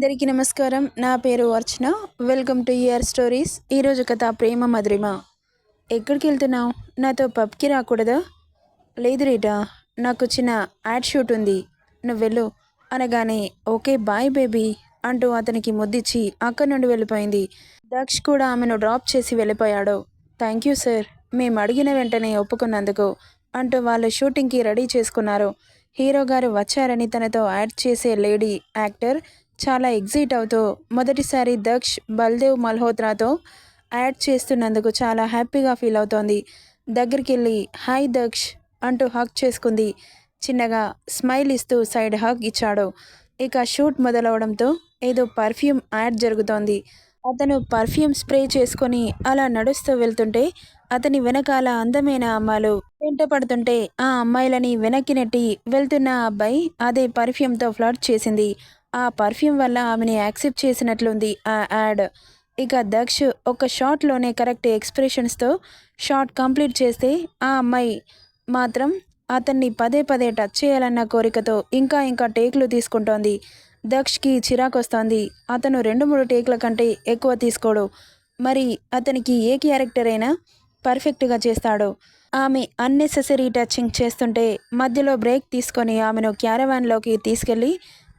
అందరికీ నమస్కారం. నా పేరు Archana. Welcome to ear stories ఈరోజు కథ ప్రేమ మధురిమ. ఎక్కడికి వెళ్తున్నావు? నాతో పబ్కి రాకూడదా? లేదు రీటా నాకు చిన్న యాడ్ షూట్ ఉంది. నువ్వు వెళ్ళు. అనగానే ఓకే బాయ్ బేబీ అంటూ అతనికి ముద్దిచ్చి అక్కడి నుండి వెళ్ళిపోయింది. దక్ష్ కూడా ఆమెను డ్రాప్ చేసి వెళ్ళిపోయాడు. థ్యాంక్ యూ సార్ మేము అడిగిన వెంటనే ఒప్పుకున్నందుకు అంటూ వాళ్ళు షూటింగ్కి రెడీ చేసుకున్నారు. హీరో గారు వచ్చారని తనతో యాడ్ చేసే లేడీ యాక్టర్ చాలా ఎగ్జైట్ అవుతూ మొదటిసారి దక్ష్ బల్దేవ్ మల్హోత్రాతో యాడ్ చేస్తున్నందుకు చాలా హ్యాపీగా ఫీల్ అవుతోంది. దగ్గరికి వెళ్ళి హాయ్ దక్ష్ అంటూ హక్ చేసుకుంది. చిన్నగా స్మైల్ ఇస్తూ సైడ్ హక్ ఇచ్చాడు. ఇక షూట్ మొదలవడంతో ఏదో పర్ఫ్యూమ్ యాడ్ జరుగుతోంది. అతను పర్ఫ్యూమ్ స్ప్రే చేసుకొని అలా నడుస్తూ వెళ్తుంటే అతని వెనకాల అందమైన అమ్మాయిలు వెంట పడుతుంటే ఆ అమ్మాయిలని వెనక్కి నెట్టి వెళ్తున్న అబ్బాయి అదే పర్ఫ్యూమ్తో ఫ్లర్ట్ చేసింది. ఆ పర్ఫ్యూమ్ వల్ల ఆమెని యాక్సెప్ట్ చేసినట్లుంది. ఆ యాడ్. ఇక దక్ష్ ఒక షాట్లోనే కరెక్ట్ ఎక్స్ప్రెషన్స్తో షాట్ కంప్లీట్ చేస్తే ఆ అమ్మాయి మాత్రం అతన్ని పదే పదే టచ్ చేయాలన్న కోరికతో ఇంకా ఇంకా టేకులు తీసుకుంటోంది. దక్షకి చిరాకొస్తోంది. అతను రెండు మూడు టేకుల కంటే ఎక్కువ తీసుకోడు. మరి అతనికి ఏ క్యారెక్టర్ అయినా పర్ఫెక్ట్గా చేస్తాడు. ఆమె అన్నెసెసరీ టచింగ్ చేస్తుంటే మధ్యలో బ్రేక్ తీసుకొని ఆమెను క్యారవాన్లోకి తీసుకెళ్ళి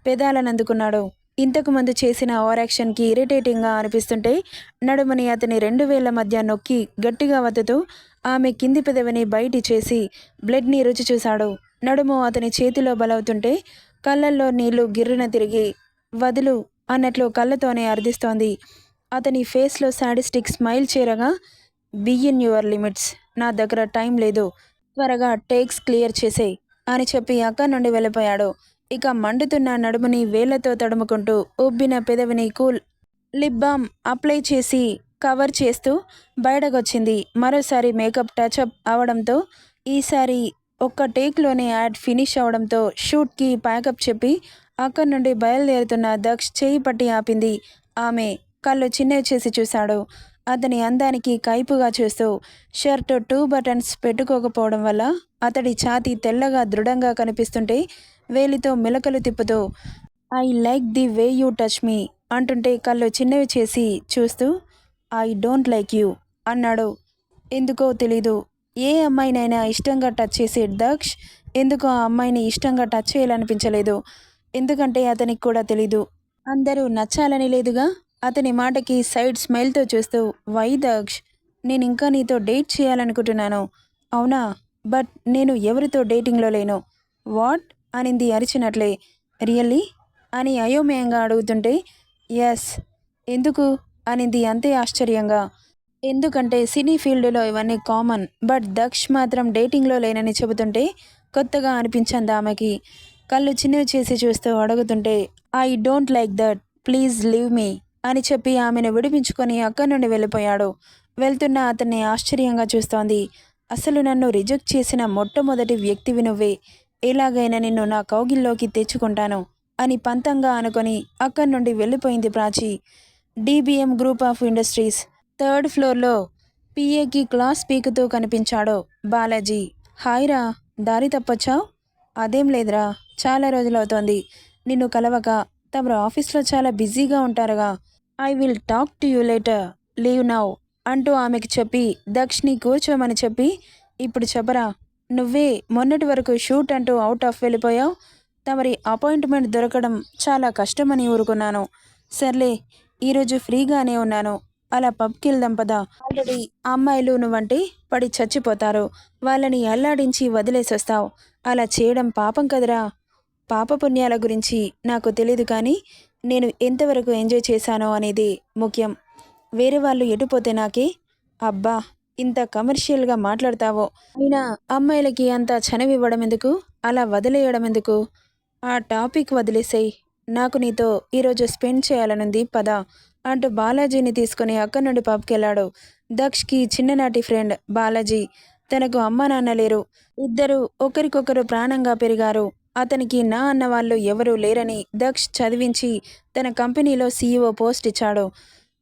పెదాలను అందుకున్నాడు ఇంతకు ముందు చేసిన ఓవరాక్షన్కి ఇరిటేటింగ్గా అనిపిస్తుంటే నడుమని అతని రెండు వేల మధ్య నొక్కి గట్టిగా వద్దుతూ ఆమె కింది పెదవిని బయటి చేసి బ్లడ్ని రుచి చూశాడు. నడుము అతని చేతిలో బలవుతుంటే కళ్ళల్లో నీళ్ళు గిర్రున తిరిగి వదులు అన్నట్లు కళ్ళతోనే అర్థిస్తోంది. అతని ఫేస్లో సాడిస్టిక్ స్మైల్ చేరగా బియ్యన్ యువర్ లిమిట్స్ నా దగ్గర టైం లేదు త్వరగా టేక్స్ క్లియర్ చేసేయ్ అని చెప్పి అక్క నుండి వెళ్ళిపోయాడు. ఇక మండుతున్న నడుముని వేళ్ళతో తడుముకుంటూ ఉబ్బిన పెదవిని కూల్ లిప్ బామ్ అప్లై చేసి కవర్ చేస్తూ బయటకొచ్చింది. మరోసారి మేకప్ టచ్అప్ అవడంతో ఈసారి ఒక్క టేక్లోనే యాడ్ ఫినిష్ అవడంతో షూట్కి ప్యాకప్ చెప్పి అక్కడి నుండి బయలుదేరుతున్న దక్ష్ చేయి పట్టి ఆపింది. ఆమె కళ్ళు చిన్నవి చేసి చూశాడు. అతని అందానికి కైపుగా చూస్తూ షర్ట్ టూ బటన్స్ పెట్టుకోకపోవడం వల్ల అతడి ఛాతీ తెల్లగా దృఢంగా కనిపిస్తుంటే వేలితో మెలకలు తిప్పుతూ I like the way you touch me అంటుంటే కళ్ళు చిన్నవి చేసి చూస్తూ ఐ డోంట్ లైక్ యూ అన్నాడు. ఎందుకో తెలీదు. ఏ అమ్మాయినైనా ఇష్టంగా టచ్ చేసే దక్ష్ ఎందుకు ఆ అమ్మాయిని ఇష్టంగా టచ్ చేయాలనిపించలేదు. ఎందుకంటే అతనికి కూడా తెలీదు. అందరూ నచ్చాలని లేదుగా? అతని మాటకి సైడ్ స్మైల్తో చూస్తూ వై దక్ష్? నేను ఇంకా నీతో డేట్ చేయాలనుకుంటున్నాను. అవునా? బట్ నేను ఎవరితో డేటింగ్లో లేను. వాట్? అనింది అరిచినట్లే. రియల్లీ? అని అయోమయంగా అడుగుతుంటే ఎస్ ఎందుకు? అనింది అంతే ఆశ్చర్యంగా. ఎందుకంటే సినీ ఫీల్డ్లో ఇవన్నీ కామన్ బట్ దక్ష్ మాత్రం డేటింగ్లో లేనని చెబుతుంటే కొత్తగా అనిపించింది ఆమెకి. కళ్ళు చిన్నవి చేసి చూస్తూ అడుగుతుంటే I don't like that. Please leave me. అని చెప్పి ఆమెను విడిపించుకొని అక్కడి నుండి వెళ్ళిపోయాడు. వెళ్తున్న అతన్ని ఆశ్చర్యంగా చూస్తోంది. అసలు నన్ను రిజెక్ట్ చేసిన మొట్టమొదటి వ్యక్తివి నువ్వే. ఎలాగైనా నిన్ను నా కౌగిల్లోకి తెచ్చుకుంటాను అని పంతంగా అనుకొని అక్కడి నుండి వెళ్ళిపోయింది Prachi. DBM group of industries third ఫ్లోర్లో పిఏకి క్లాస్ పీకుతూ కనిపించాడు బాలాజీ. హాయ్రా దారి తప్పొచ్చావు? అదేం లేదురా చాలా రోజులవుతోంది నిన్ను కలవక తమరు ఆఫీస్లో చాలా బిజీగా ఉంటారుగా. I will talk to you later. Leave now అంటూ ఆమెకు చెప్పి దక్షిణి కూర్చోమని చెప్పి ఇప్పుడు చెప్పరా? నువ్వే మొన్నటి వరకు షూట్ అంటూ అవుట్ ఆఫ్ వెళ్ళిపోయావు. తమరి అపాయింట్మెంట్ దొరకడం చాలా కష్టమని ఊరుకున్నాను. సర్లే ఈరోజు ఫ్రీగానే ఉన్నాను. అలా పబ్కి వెళ్దాం పదా. ఆల్రెడీ అమ్మాయిలు నువ్వంటే పడి చచ్చిపోతారు. వాళ్ళని అల్లాడించి వదిలేసొస్తావు. అలా చేయడం పాపం కదరా. పాపపుణ్యాల గురించి నాకు తెలియదు కానీ నేను ఎంతవరకు ఎంజాయ్ చేశానో అనేది ముఖ్యం. వేరే వాళ్ళు ఎటుపోతే నాకే? అబ్బా! ఇంత కమర్షియల్గా మాట్లాడతావో? అయినా అమ్మాయిలకి అంత చనవివ్వడం ఎందుకు? అలా వదిలేయడం ఎందుకు? ఆ టాపిక్ వదిలేసేయ్. నాకు నీతో ఈరోజు స్పెండ్ చేయాలనుంది పద. అంటూ బాలాజీని తీసుకుని అక్కడి నుండి పబ్కి దక్ష్కి చిన్ననాటి ఫ్రెండ్ బాలాజీ. తనకు అమ్మ నాన్న లేరు. ఇద్దరు ఒకరికొకరు ప్రాణంగా పెరిగారు. అతనికి నా అన్న వాళ్ళు ఎవరూ లేరని దక్ష్ చదివించి తన కంపెనీలో సీఈఓ పోస్ట్ ఇచ్చాడు.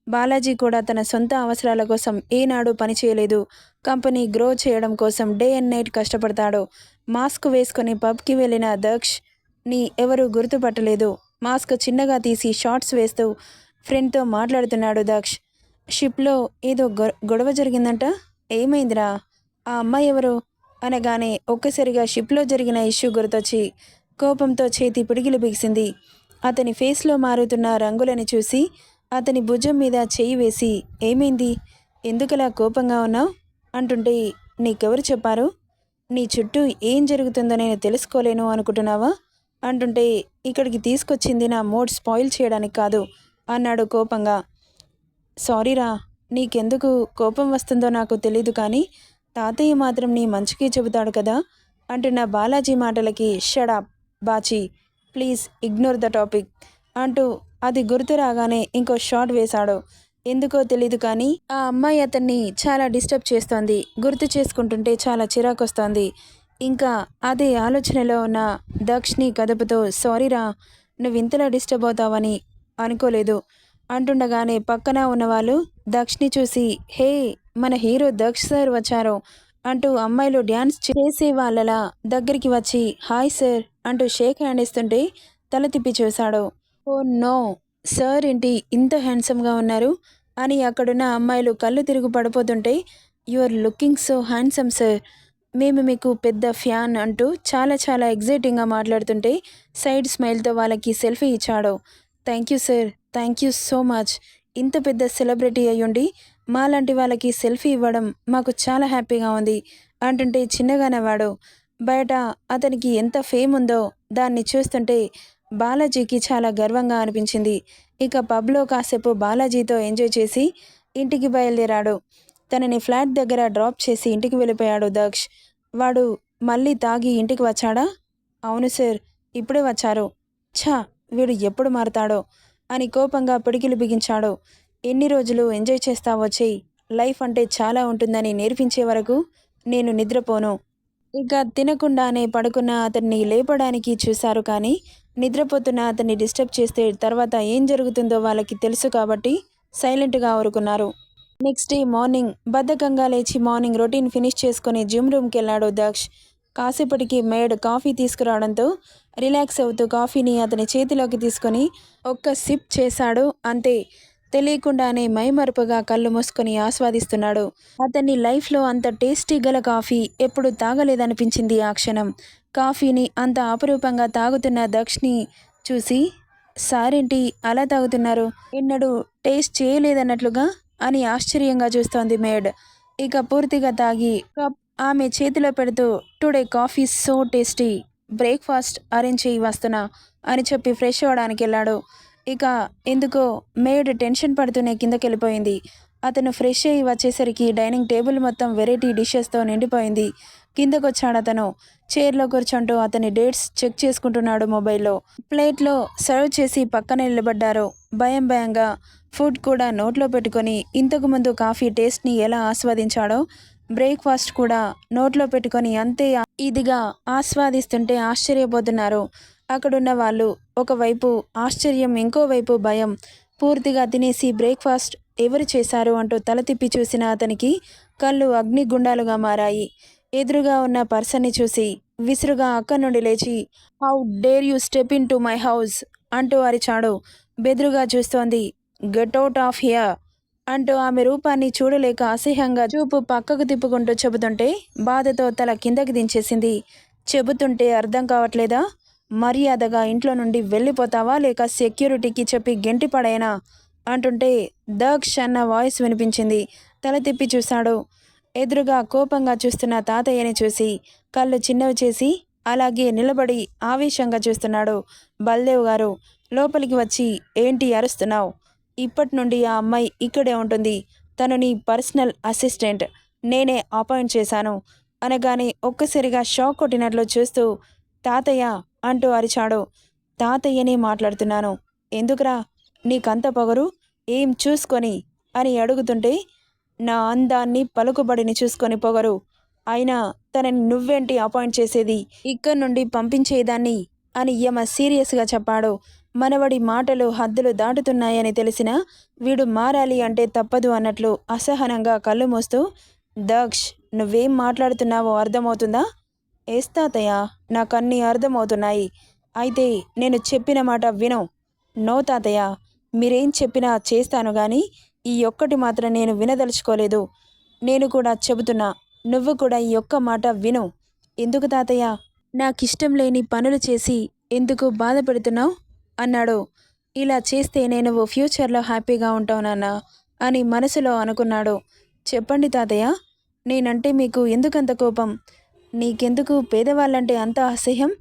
బాలాజీ కూడా తన సొంత అవసరాల కోసం ఏనాడు పనిచేయలేదు కంపెనీ గ్రో చేయడం కోసం డే అండ్ నైట్ కష్టపడతాడు. మాస్క్ వేసుకొని పబ్కి వెళ్ళిన దక్ష్ని ఎవరూ గుర్తుపట్టలేదు. మాస్క్ చిన్నగా తీసి షార్ట్స్ వేస్తూ ఫ్రెండ్తో మాట్లాడుతున్నాడు దక్ష్. షిప్లో ఏదో గొ- గొడవ జరిగిందంట? ఏమైందిరా? ఆ అమ్మాయి ఎవరు? అనగానే ఒక్కసారిగా షిప్లో జరిగిన ఇష్యూ గుర్తొచ్చి కోపంతో చేతి పిడిగిలు బిగిసింది. అతని ఫేస్లో మారుతున్న రంగులని చూసి అతని భుజం మీద చేయి వేసి ఏమైంది? ఎందుకలా కోపంగా ఉన్నావు? అంటుంటే నీకెవరు చెప్పారు? నీ చుట్టూ ఏం జరుగుతుందో నేను తెలుసుకోలేను అనుకుంటున్నావా? అంటుంటే ఇక్కడికి తీసుకొచ్చింది నా మూడ్ స్పాయిల్ చేయడానికి కాదు అన్నాడు కోపంగా. సారీరా నీకెందుకు కోపం వస్తుందో నాకు తెలీదు కానీ తాతయ్య మాత్రం నీ మంచికి చెబుతాడు కదా అంటున్న బాలాజీ మాటలకి shut up Bachi please ignore the topic. అంటూ అది గుర్తు రాగానే ఇంకో షాట్ వేశాడు. ఎందుకో తెలీదు కానీ ఆ అమ్మాయి అతన్ని చాలా డిస్టర్బ్ చేస్తోంది. గుర్తు చేసుకుంటుంటే చాలా చిరాకొస్తోంది. ఇంకా అదే ఆలోచనలో ఉన్న దక్షిణి కదపుతో సారీరా నువ్వు ఇంతలా డిస్టర్బ్ అవుతావని అనుకోలేదు అంటుండగానే పక్కన ఉన్నవాళ్ళు దక్షిణి చూసి హే మన హీరో దక్ష్ సార్ వచ్చారు అంటూ అమ్మాయిలు డ్యాన్స్ చేసే వాళ్ళలా దగ్గరికి వచ్చి హాయ్ సార్ అంటూ షేక్ హ్యాండ్ ఇస్తుంటే తల తిప్పి చూశాడు. Oh no. సార్ ఏంటి ఇంత హ్యాండ్సమ్గా ఉన్నారు? అని అక్కడున్న అమ్మాయిలు కళ్ళు తిరుగు పడిపోతుంటే you are looking so handsome sir. మేము మీకు పెద్ద ఫ్యాన్ అంటూ చాలా చాలా ఎగ్జైటింగ్గా మాట్లాడుతుంటే సైడ్ స్మైల్తో వాళ్ళకి సెల్ఫీ ఇచ్చాడు. Thank you sir. Thank you so much. ఇంత పెద్ద సెలబ్రిటీ అయ్యుండి మాలాంటి వాళ్ళకి సెల్ఫీ ఇవ్వడం మాకు చాలా హ్యాపీగా ఉంది. అంటుంటే చిన్నగా నవ్వాడు బయట అతనికి ఎంత ఫేమ్ ఉందో దాన్ని చూస్తుంటే బాలాజీకి చాలా గర్వంగా అనిపించింది. ఇక పబ్లో కాసేపు బాలాజీతో ఎంజాయ్ చేసి ఇంటికి బయలుదేరాడు. తనని ఫ్లాట్ దగ్గర డ్రాప్ చేసి ఇంటికి వెళ్ళిపోయాడు దక్ష్. వాడు మళ్ళీ తాగి ఇంటికి వచ్చాడా? అవును సార్ ఇప్పుడే వచ్చారు. ఛా వీడు ఎప్పుడు మారతాడో అని కోపంగా పిడికిలు బిగించాడు. ఎన్ని రోజులు ఎంజాయ్ చేస్తావో చెయ్యి లైఫ్ అంటే చాలా ఉంటుందని నేర్పించే వరకు నేను నిద్రపోను. ఇక తినకుండానే పడుకున్న అతన్ని లేపడానికి చూశారు కానీ నిద్రపోతున్న అతన్ని డిస్టర్బ్ చేస్తే తర్వాత ఏం జరుగుతుందో వాళ్ళకి తెలుసు కాబట్టి సైలెంట్గా ఊరుకున్నారు నెక్స్ట్ డే మార్నింగ్ బద్ధకంగా లేచి మార్నింగ్ రొటీన్ ఫినిష్ చేసుకుని జిమ్ రూమ్కి వెళ్ళాడు దక్ష్. కాసేపటికి మేడ్ కాఫీ తీసుకురావడంతో రిలాక్స్ అవుతూ కాఫీని అతని చేతిలోకి తీసుకొని ఒక్క సిప్ చేశాడు. అంతే. తెలియకుండానే మైమరుపుగా కళ్ళు మూసుకొని ఆస్వాదిస్తున్నాడు. అతని లైఫ్లో అంత టేస్టీ గల కాఫీ ఎప్పుడు తాగలేదనిపించింది ఆ క్షణం. కాఫీని అంత అపురూపంగా తాగుతున్న దక్షిణి చూసి సారేంటి అలా తాగుతున్నారు? ఎన్నడూ టేస్ట్ చేయలేదన్నట్లుగా? అని ఆశ్చర్యంగా చూస్తోంది మేడ్. ఇక పూర్తిగా తాగి కప్ ఆమె చేతిలో పెడుతూ today coffee so tasty. Breakfast arrange చేయి వస్తున్నా అని చెప్పి ఫ్రెష్ అవ్వడానికి వెళ్ళాడు. ఇక ఎందుకో మేడ్ టెన్షన్ పడుతూనే కిందకి వెళ్ళిపోయింది అతను ఫ్రెష్ అయ్యి వచ్చేసరికి డైనింగ్ టేబుల్ మొత్తం వెరైటీ డిషెస్తో నిండిపోయింది. కిందకొచ్చాడు అతను. చైర్లో కూర్చుంటూ అతని డేట్స్ చెక్ చేసుకుంటున్నాడు మొబైల్లో. ప్లేట్లో సర్వ్ చేసి పక్కన నిలబడ్డారు. భయం భయంగా ఫుడ్ కూడా నోట్లో పెట్టుకొని ఇంతకుముందు కాఫీ టేస్ట్ని ఎలా ఆస్వాదించాడో బ్రేక్ఫాస్ట్ కూడా నోట్లో పెట్టుకొని అంతే ఇదిగా ఆస్వాదిస్తుంటే ఆశ్చర్యపోతున్నారు. అక్కడున్న వాళ్ళు ఒకవైపు ఆశ్చర్యం ఇంకోవైపు భయం. పూర్తిగా తినేసి బ్రేక్ఫాస్ట్ ఎవరు చేశారు అంటూ తల తిప్పి చూసిన అతనికి కళ్ళు అగ్నిగుండాలుగా మారాయి. ఎదురుగా ఉన్న పర్సన్ని చూసి విసురుగా అక్కడి నుండి లేచి how dare you step into my house? అంటూ అరిచాడు. బెదురుగా చూస్తోంది గెట్ అవుట్ ఆఫ్ హియర్ అంటూ ఆమె రూపాన్ని చూడలేక అసహ్యంగా చూపు పక్కకు తిప్పుకుంటూ చెబుతుంటే బాధతో తల కిందకి దించేసింది. చెబుతుంటే అర్థం కావట్లేదా? మర్యాదగా ఇంట్లో నుండి వెళ్ళిపోతావా లేక సెక్యూరిటీకి చెప్పి గెంటి పడేనా అంటుంటే దక్ష్ అన్న వాయిస్ వినిపించింది. తల తిప్పి చూశాడు. ఎదురుగా కోపంగా చూస్తున్న తాతయ్యని చూసి కళ్ళు చిన్నవి చేసి అలాగే నిలబడి ఆవేశంగా చూస్తున్నాడు బల్దేవ్ గారు. లోపలికి వచ్చి ఏంటి అరుస్తున్నావు? ఇప్పటి నుండి ఆ అమ్మాయి ఇక్కడే ఉంటుంది. తను నీ పర్సనల్ అసిస్టెంట్. నేనే అపాయింట్ చేశాను. అనగానే ఒక్కసారిగా షాక్ కొట్టినట్లు చూస్తూ తాతయ్య అంటూ అరిచాడు. తాతయ్యనే మాట్లాడుతున్నాను. ఎందుకురా? నీకంత పొగరు? ఏం చూసుకొని? అని అడుగుతుంటే నా అందాన్ని పలుకుబడిని చూసుకొని పొగరు. అయినా తనని నువ్వేంటి అపాయింట్ చేసేది? ఇక్కడి నుండి పంపించేదాన్ని? అని యమ సీరియస్గా చెప్పాడు. మనవడి మాటలు హద్దులు దాటుతున్నాయని తెలిసినా వీడు మారాలి అంటే తప్పదు అన్నట్లు అసహనంగా కళ్ళు మూస్తూ దక్ష్ నువ్వేం మాట్లాడుతున్నావో అర్థమవుతుందా? ఏస్తాతయ్య నాకన్నీ అర్థమవుతున్నాయి. అయితే నేను చెప్పిన మాట విను నో తాతయ్య మీరేం చెప్పినా చేస్తాను కానీ ఈ ఒక్కటి మాత్రం నేను వినదలుచుకోలేదు. నేను కూడా చెబుతున్నా నువ్వు కూడా ఈ ఒక్క మాట విను. ఎందుకు తాతయ్య? నాకిష్టం లేని పనులు చేసి ఎందుకు బాధపడుతున్నావు అన్నాడు. ఇలా చేస్తే నేను ఫ్యూచర్లో హ్యాపీగా ఉంటావునన్నా అని మనసులో అనుకున్నాడు. చెప్పండి తాతయ్య నేనంటే మీకు ఎందుకంత కోపం? నీకెందుకు పేదవాళ్ళంటే అంత అసహ్యం?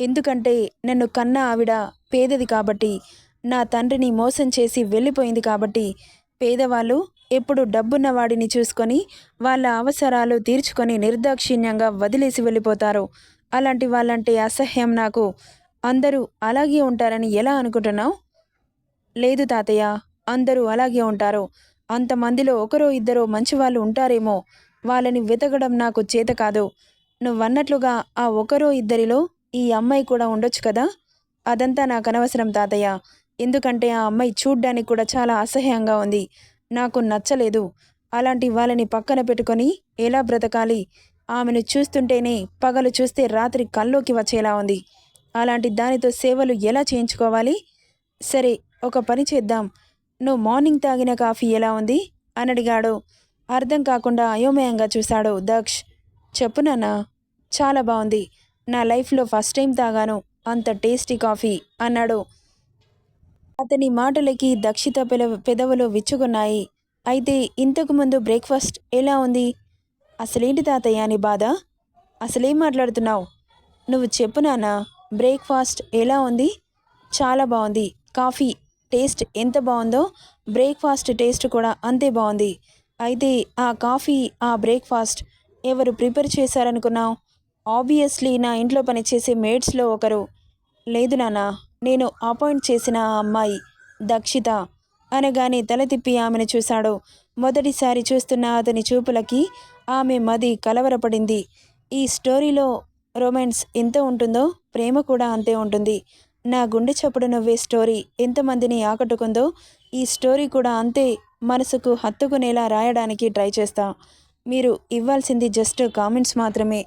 ఎందుకంటే నన్ను కన్న ఆవిడ పేదది కాబట్టి నా తండ్రిని మోసం చేసి వెళ్ళిపోయింది కాబట్టి పేదవాళ్ళు ఎప్పుడు డబ్బున్న వాడిని చూసుకొని వాళ్ళ అవసరాలు తీర్చుకొని నిర్దాక్షిణ్యంగా వదిలేసి వెళ్ళిపోతారు. అలాంటి వాళ్ళంటే అసహ్యం నాకు. అందరూ అలాగే ఉంటారని ఎలా అనుకుంటున్నావు? లేదు తాతయ్య అందరూ అలాగే ఉంటారు. అంతమందిలో ఒకరో ఇద్దరో మంచివాళ్ళు ఉంటారేమో. వాళ్ళని వెతకడం నాకు చేత కాదు. నువ్వన్నట్లుగా ఆ ఒకరో ఇద్దరిలో ఈ అమ్మాయి కూడా ఉండొచ్చు కదా? అదంతా నాకు అనవసరం తాతయ్య. ఎందుకంటే ఆ అమ్మాయి చూడ్డానికి కూడా చాలా అసహ్యంగా ఉంది. నాకు నచ్చలేదు. అలాంటి వాళ్ళని పక్కన పెట్టుకొని ఎలా బ్రతకాలి? ఆమెను చూస్తుంటేనే పగలు చూస్తే రాత్రి కల్లోకి వచ్చేలా ఉంది. అలాంటి దానితో సేవలు ఎలా చేయించుకోవాలి? సరే ఒక పని చేద్దాం. నువ్వు మార్నింగ్ తాగిన కాఫీ ఎలా ఉంది? అని అడిగాడు అర్థం కాకుండా అయోమయంగా చూశాడు దక్ష్. చెప్పునన్నా చాలా బాగుంది. నా లైఫ్లో ఫస్ట్ టైం తాగాను. అంత టేస్టీ కాఫీ అన్నాడు. అతని మాటలకి దక్షిత పెల పెదవులు విచ్చుకున్నాయి. అయితే ఇంతకు ముందు బ్రేక్ఫాస్ట్ ఎలా ఉంది? అసలేంటి తాతయ్య అని బాధ? అసలేం మాట్లాడుతున్నావు? నువ్వు చెప్పు నాన్న బ్రేక్ఫాస్ట్ ఎలా ఉంది? చాలా బాగుంది. కాఫీ టేస్ట్ ఎంత బాగుందో బ్రేక్ఫాస్ట్ టేస్ట్ కూడా అంతే బాగుంది. అయితే ఆ కాఫీ ఆ బ్రేక్ఫాస్ట్ ఎవరు ప్రిపేర్ చేశారనుకున్నావు? ఆబ్వియస్లీ నా ఇంట్లో పనిచేసే మేడ్స్లో ఒకరు. లేదు నాన్న నేను అపాయింట్ చేసిన ఆ అమ్మాయి దక్షిత. అనగానే తల తిప్పి ఆమెను చూశాడు. మొదటిసారి చూస్తున్న అతని చూపులకి ఆమె మది కలవరపడింది. ఈ స్టోరీలో రొమాన్స్ ఎంత ఉంటుందో ప్రేమ కూడా అంతే ఉంటుంది. నా గుండె చప్పుడు నవ్వే స్టోరీ ఎంతమందిని ఆకట్టుకుందో ఈ స్టోరీ కూడా అంతే మనసుకు హత్తుకునేలా రాయడానికి ట్రై చేస్తా. మీరు ఇవ్వాల్సింది జస్ట్ కామెంట్స్ మాత్రమే.